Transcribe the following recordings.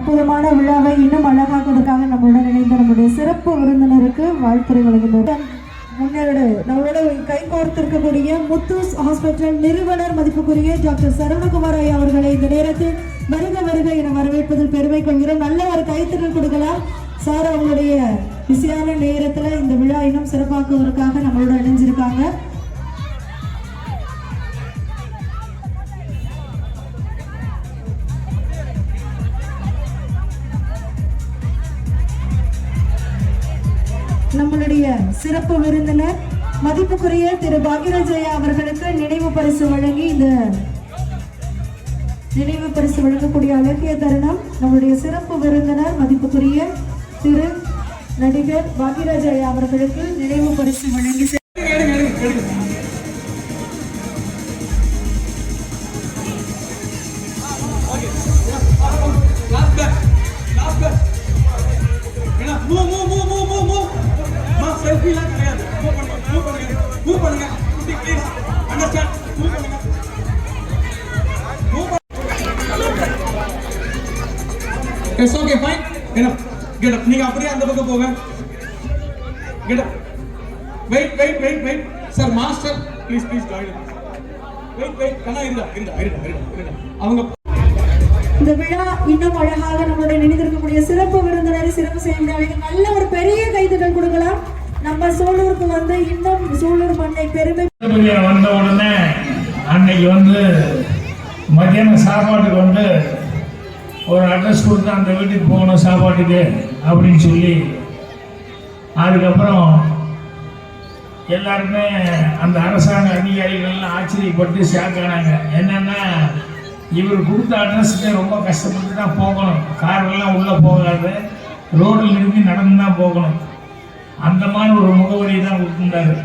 அற்புதமான விழாவை இன்னும் அழகாக்குவதற்காக நம்மளுடன் இணைந்த நம்முடைய சிறப்பு விருந்தினருக்கு வாழ்த்துறை வழங்குகிறார் முன்னோடு நம்மளோட கை கோர்த்திருக்கக்கூடிய முத்தூஸ் ஹாஸ்பிட்டல் நிறுவனர் மதிப்புக்குரிய டாக்டர் சரவணகுமார் ஐயா அவர்களை இந்த நேரத்தில் வருக வருக என வரவேற்பதில் பெருமை கொள்கிறோம். நல்ல ஒரு கைத்தறல் கொடுக்கலாம். சார் அவங்களுடைய பிஸியான நேரத்துல இந்த விழா இன்னும் சிறப்பாக்குவதற்காக நம்மளோட இணைஞ்சிருக்காங்க. நம்மளுடைய சிறப்பு விருந்தினர் மதிப்புக்குரிய திரு பாகிராஜயா அவர்களுக்கு நினைவு பரிசு வழங்கி இந்த நினைவு பரிசு வழங்கக்கூடிய அழகிய தருணம். நம்முடைய சிறப்பு விருந்தினர் மதிப்புக்குரிய திரு நடிகர் பாகிராஜயா அவர்களுக்கு நினைவு பரிசு வழங்கி அம்மா, கிடையாது. Move பண்ணுங்க, move பண்ணுங்க. Move பண்ணுங்க. குட்டி, பண்ணுங்க. பண்ணுங்க. It's okay, fine. Enough. Get up. நீங்க அப்படியே அந்த பக்கம் போங்க. Get up. Wait, wait, wait, wait. Sir, master, please, please join us. Wait, wait. கண்ணா இருந்தா இருந்தா இருந்தா இருந்தா அவங்க இந்த விழா இன்னும் அழகாக நம்மளுடைய நினைத்திருக்கக்கூடிய சிறப்பு விருந்தினரை சிறப்பு செய்ய முடியாது நல்ல ஒரு பெரிய கைதுகள் கொடுக்கலாம் நம்ம சூலூருக்கு வந்து இன்னும் சூலூர் மண்ணை பெருமை வந்த உடனே அன்னைக்கு வந்து மத்தியானம் சாப்பாட்டுக்கு வந்து ஒரு அட்ரஸ் கொடுத்து அந்த வீட்டுக்கு போகணும் சாப்பாட்டுக்கு அப்படின்னு சொல்லி அதுக்கப்புறம் எல்லாருமே அந்த அரசாங்க அதிகாரிகள்லாம் ஆச்சரியப்பட்டு ஷாக் என்னென்னா இவர் கொடுத்த அட்ரஸுக்கு ரொம்ப கஷ்டப்பட்டு தான் போகணும் காரெல்லாம் உள்ளே போகாது. ரோடில் நிறுத்தி நடந்து தான் போகணும். அந்த மாதிரி ஒரு முகவரி தான் கொடுத்துருந்தாரு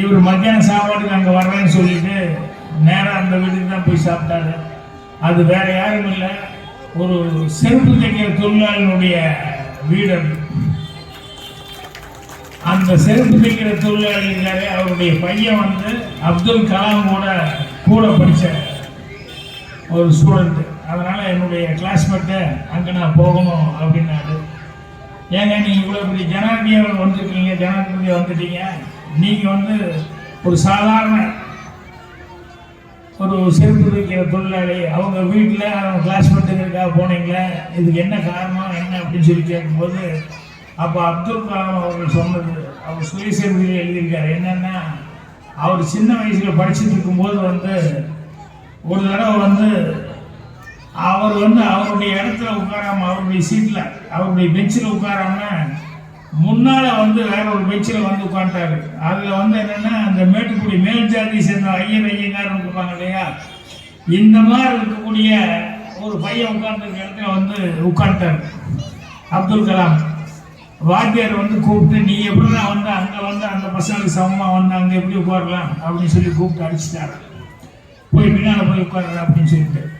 இவர் மத்தியானம் சாப்பாட்டுக்கு அங்கே வர்றேன்னு சொல்லிட்டு நேராக அந்த வீட்டுக்கு தான் போய் சாப்பிட்டாரு. அது வேற யாரும் இல்லை. ஒரு செருப்பு தைக்கிற தொழிலாளினுடைய வீடு அது. அந்த செருப்பு தைக்கிற தொழிலாளி இருக்காரு. அவருடைய பையன் வந்து அப்துல் கலாம் கூட கூட படித்த ஒரு ஸ்டூடெண்ட்டு அதனால் என்னுடைய கிளாஸ்மேட்டு அங்கே நான் போகணும் அப்படின்னாரு. ஏங்க நீங்கள் இவ்வளோ பெரிய ஜனாதிபதியாக வந்திருக்கீங்க ஜனாதிபதி வந்துட்டீங்க. நீங்கள் வந்து ஒரு சாதாரண ஒரு செருப்பு வைக்கிற தொழிலாளி அவங்க வீட்டில் அவங்க கிளாஸ்மேட்டுங்கிறதுக்காக போனீங்களே இதுக்கு என்ன காரணம் என்ன அப்படின்னு சொல்லி கேட்கும்போது அப்போ அப்துல் கலாம் அவர்கள் சொன்னது அவர் சுயசரிதையில் எழுதியிருக்காரு. என்னன்னா அவர் சின்ன வயசில் படிச்சுட்டு இருக்கும்போது வந்து ஒரு தடவை வந்து அவர் வந்து அவருடைய இடத்துல உட்காராம அவருடைய சீட்டில் அவருடைய பெஞ்சில் உட்காராம முன்னால வந்து வேற ஒரு பெஞ்சில் வந்து உட்காந்துட்டாரு அதில் வந்து என்னன்னா அந்த மேட்டுக்குடி மேல் ஜாதியை சேர்ந்த ஐயர் ஐயங்காரன் இருப்பாங்க இல்லையா? இந்த மாதிரி இருக்கக்கூடிய ஒரு பையன் உட்கார்ந்துருக்க இடத்துல வந்து உட்காந்துட்டாரு அப்துல் கலாம். வாத்தியார் வந்து கூப்பிட்டு நீ எப்படின்னா வந்து அங்கே வந்து அந்த பசங்களுக்கு சமமாக வந்து அங்கே எப்படி உட்காரலாம்? அப்படின்னு சொல்லி கூப்பிட்டு அடிச்சிட்டாரு. போய் பின்னால் போய் உட்காரு அப்படின்னு சொல்லிட்டு.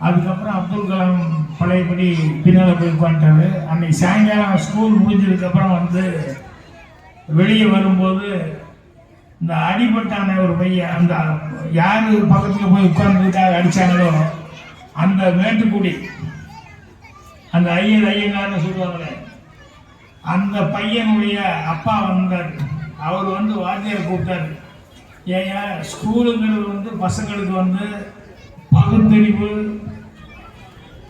அதுக்கப்புறம் அப்துல் கலாம் பழையபடி பின்னால் போய் உட்காந்துட்டாரு அன்னைக்கு சாயங்காலம் ஸ்கூல் முடிஞ்சதுக்கப்புறம் வந்து வெளியே வரும்போது இந்த அடிபட்டான ஒரு பையன் அந்த யார் பக்கத்தில் போய் உட்கார்ந்துருக்காக அடித்தாங்களோ அந்த மேட்டுக்குடி அந்த ஐயர் ஐயனார்னு சொல்லுவாங்களே அந்த பையனுடைய அப்பா வந்தார். அவர் வந்து வாத்தியார் கூப்பிட்டாரு. ஏன் ஸ்கூலுங்கிறது வந்து பசங்களுக்கு வந்து பகுத்தறிவு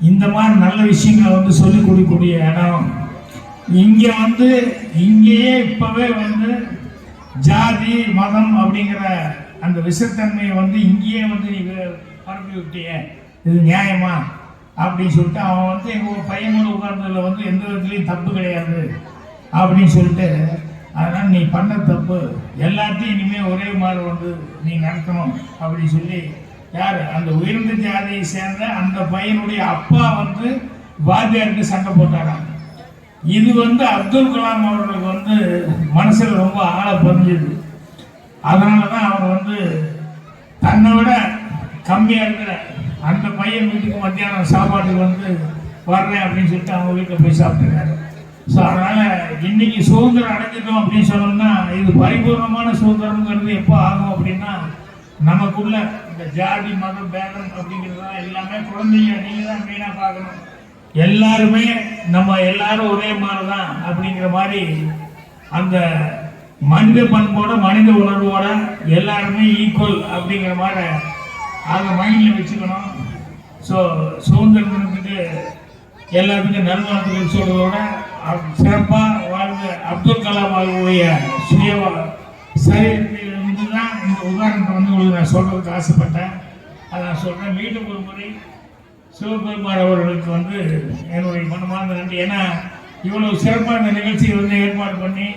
இந்த மாதிரி நல்ல விஷயங்களை வந்து சொல்லிக் கொடுக்கக்கூடிய இடம். இங்கே வந்து இங்கேயே இப்போவே வந்து ஜாதி மதம் அப்படிங்கிற அந்த விஷத்தன்மையை வந்து இங்கேயே வந்து நீ பரப்பி விட்டியே இது நியாயமா? அப்படின்னு சொல்லிட்டு அவன் வந்து எங்கள் பையனோட உட்கார்ந்ததில் வந்து எந்த விதத்துலையும் தப்பு கிடையாது அப்படின்னு சொல்லிட்டு அதனால் நீ பண்ண தப்பு. எல்லாத்தையும் இனிமேல் ஒரே மாதிரி வந்து நீ நடத்தணும் அப்படின்னு சொல்லி யார்? அந்த உயர்ந்த ஜாதியை சேர்ந்த அந்த பையனுடைய அப்பா வந்து வாத்தியாருக்கு சண்டை போட்டாராம். இது வந்து அப்துல் கலாம் அவர்களுக்கு வந்து மனசில் ரொம்ப ஆழ பதிஞ்சது. அதனால தான் அவர் வந்து தன்னை விட கம்மியாக இருக்கிற அந்த பையன் வீட்டுக்கு மத்தியானம் சாப்பாட்டுக்கு வந்து வர்றேன் அப்படின்னு சொல்லிட்டு அவங்க வீட்டில் போய் சாப்பிட்டுருக்காரு. ஸோ அதனால் இன்னைக்கு சுதந்திரம் அடைஞ்சிட்டோம் அப்படின்னு சொன்னோம்னா இது பரிபூர்ணமான சுதந்திரம்ங்கிறது எப்போ ஆகும் அப்படின்னா நமக்குள்ள இந்த ஜாதி மதம் பேதம் அப்படிங்கிறதுலாம் எல்லாமே குழந்தைங்க நீங்கள் தான் மெயினாக பார்க்கணும். எல்லாருமே நம்ம எல்லாரும் ஒரே மாதிரி தான் அப்படிங்கிற மாதிரி அந்த மனித பண்போட மனித உணர்வோட எல்லாருமே ஈக்குவல் அப்படிங்கிற மாதிரி அதை மைண்டில் வச்சுக்கணும். ஸோ சுதந்திர தினத்துக்கு எல்லாத்துக்கும் நல்வாழ்த்துக்கள் சொல்றதோட சிறப்பாக வாழ்ந்த அப்துல் கலாம் அவர்களுடைய சுய சரீரத்தில் உதாரணத்தை வந்து உங்களுக்கு நான் சொல்கிறதுக்கு ஆசைப்பட்டேன். அதை நான் சொல்கிறேன் மீண்டும் ஒரு முறை சிவபெருமார் அவர்களுக்கு வந்து என்னுடைய மனமார்ந்த நன்றி. ஏன்னா இவ்வளவு சிறப்பான நிகழ்ச்சியை வந்து ஏற்பாடு பண்ணி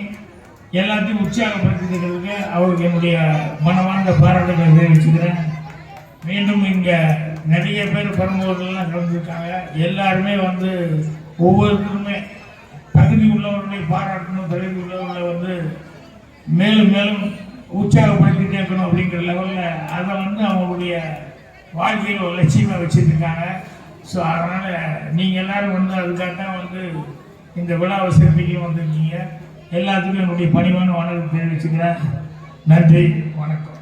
எல்லாத்தையும் உற்சாகப்படுத்திக்கிறதுக்கு அவருக்கு என்னுடைய மனமார்ந்த பாராட்டுகளை தெரிவிச்சுக்கிறேன். மீண்டும் இங்கே நிறைய பேர் பெரும்போதெல்லாம் கலந்துருக்காங்க. எல்லாருமே வந்து ஒவ்வொருத்தருமே தகுதி உள்ளவர்களை பாராட்டணும் தகுதி உள்ளவர்களை வந்து மேலும் மேலும் உற்சாகப்படுத்திட்டே இருக்கணும் அப்படிங்கிற லெவலில் அதை வந்து அவங்களுடைய வாழ்க்கையில் ஒரு லட்சியமாக வச்சுருக்காங்க. ஸோ அதனால் நீங்கள் எல்லோரும் வந்து அதுக்காக தான் வந்து இந்த விழாவை சிறப்பிக்க வந்திருக்கீங்க. எல்லாத்துக்கும் என்னுடைய பணிவான வணக்கம் தெரிவிச்சுக்கிறேன். நன்றி வணக்கம்.